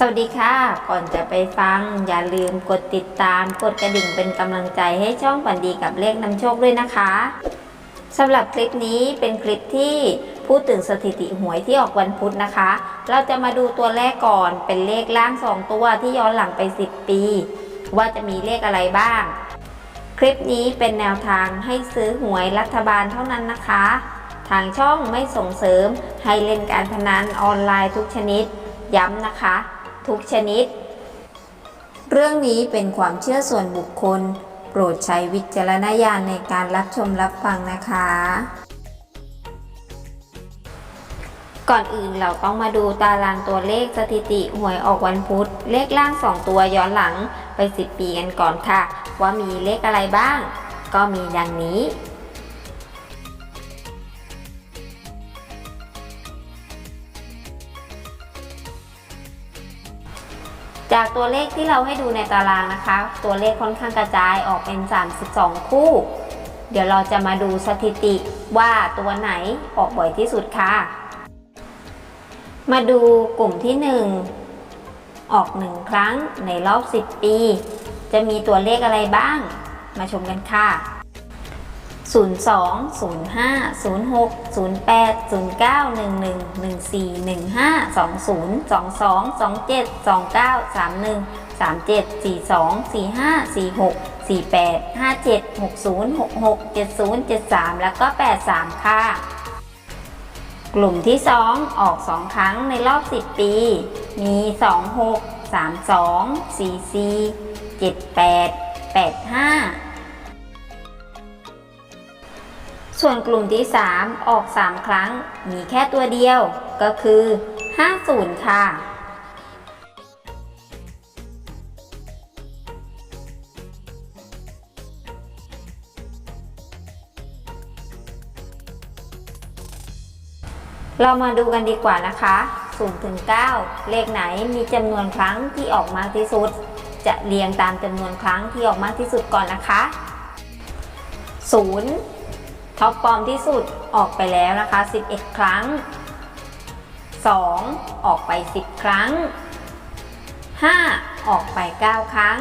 สวัสดีค่ะ ก่อนจะไปฟังอย่าลืมกดติดตาม กดกระดิ่งเป็นกำลังใจให้ช่องฝันดีกับเลขนำโชคด้วยนะคะสำหรับคลิปนี้เป็นคลิปที่พูดถึงสถิติหวยที่ออกวันพุธนะคะ เราจะมาดูตัวแรกก่อนเป็นเลขล่าง 2 ตัวที่ย้อนหลังไป 10 ปี ว่าจะมีเลขอะไรบ้าง คลิปนี้เป็นแนวทางให้ซื้อหวยรัฐบาลเท่านั้นนะคะ ทางช่องไม่ส่งเสริมให้เล่นการพนันออนไลน์ทุกชนิด ย้ำนะคะ ทุกชนิด เรื่องนี้เป็นความเชื่อส่วนบุคคล โปรดใช้วิจารณญาณในการรับชมรับฟังนะคะ ก่อนอื่นเราต้องมาดูตารางตัวเลขสถิติหวยออกวันพุธ เลขล่าง 2 ตัวย้อนหลังไป 10 ปีกันก่อนค่ะ ว่ามีเลขอะไรบ้าง ก็มีดังนี้ จากตัวเลขที่เราให้ดูในตารางนะคะ ตัวเลขค่อนข้างกระจายออกเป็น 32 คู่ เดี๋ยวเราจะมาดูสถิติว่าตัวไหนออกบ่อยที่สุดค่ะ มาดูกลุ่มที่ 1 ออก 1 ครั้งในรอบ 10 ปี จะมีตัวเลขอะไรบ้าง มาชมกันค่ะ 02 05 06 08 09 11 14 15 20 22 27 29 31 37 42 45 46 48 57 60 66 70 73 แล้วก็ 83 ค่ะ กลุ่มที่ 2 ออก 2 ครั้งในรอบ 10 ปี มี 26 32 44 78 85 ส่วนกลุ่มที่ 3 ออก 3 ครั้ง มีแค่ตัวเดียว ก็คือ 50 ค่ะ เรามาดูกันดีกว่านะคะ0ถึง9เลขไหนมีจำนวนครั้งที่ออกมากที่สุด จะเรียงตามจำนวนครั้งที่ออกมากที่สุดก่อนนะคะ 0 ท็อปฟอร์มที่สุดออกไปแล้วนะคะ 11 ครั้ง 2 ออกไป 10 ครั้ง 5 ออกไป 9 ครั้ง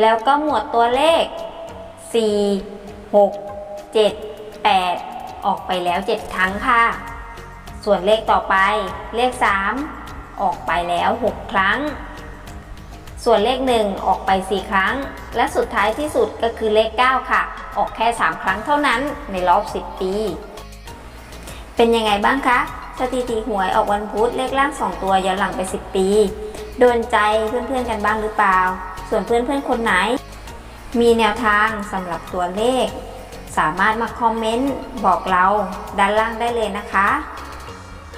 แล้วก็หมวดตัวเลข 4 6 7 8 ออกไปแล้ว 7 ครั้งค่ะ ส่วนเลขต่อไปเลข 3 ออกไปแล้ว 6 ครั้ง ส่วนเลข 1 ออกไป 4 ครั้ง และสุดท้ายที่สุดก็คือเลข 9 ค่ะ ออกแค่ 3 ครั้งเท่านั้นในรอบ 10 ปี เป็นยังไงบ้างคะสถิติหวยออกวันพุธเลขล่าง 2 ตัวย้อนหลังไป 10 ปี โดนใจเพื่อนๆกันบ้างหรือเปล่า ส่วนเพื่อนๆคนไหน มีแนวทางสำหรับตัวเลข สามารถมาคอมเมนต์บอกเราด้านล่างได้เลยนะคะ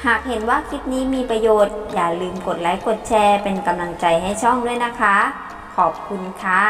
หากเห็นว่าคลิปนี้มีประโยชน์ อย่าลืมกดไลค์กดแชร์เป็นกำลังใจให้ช่องด้วยนะคะ ขอบคุณค่ะ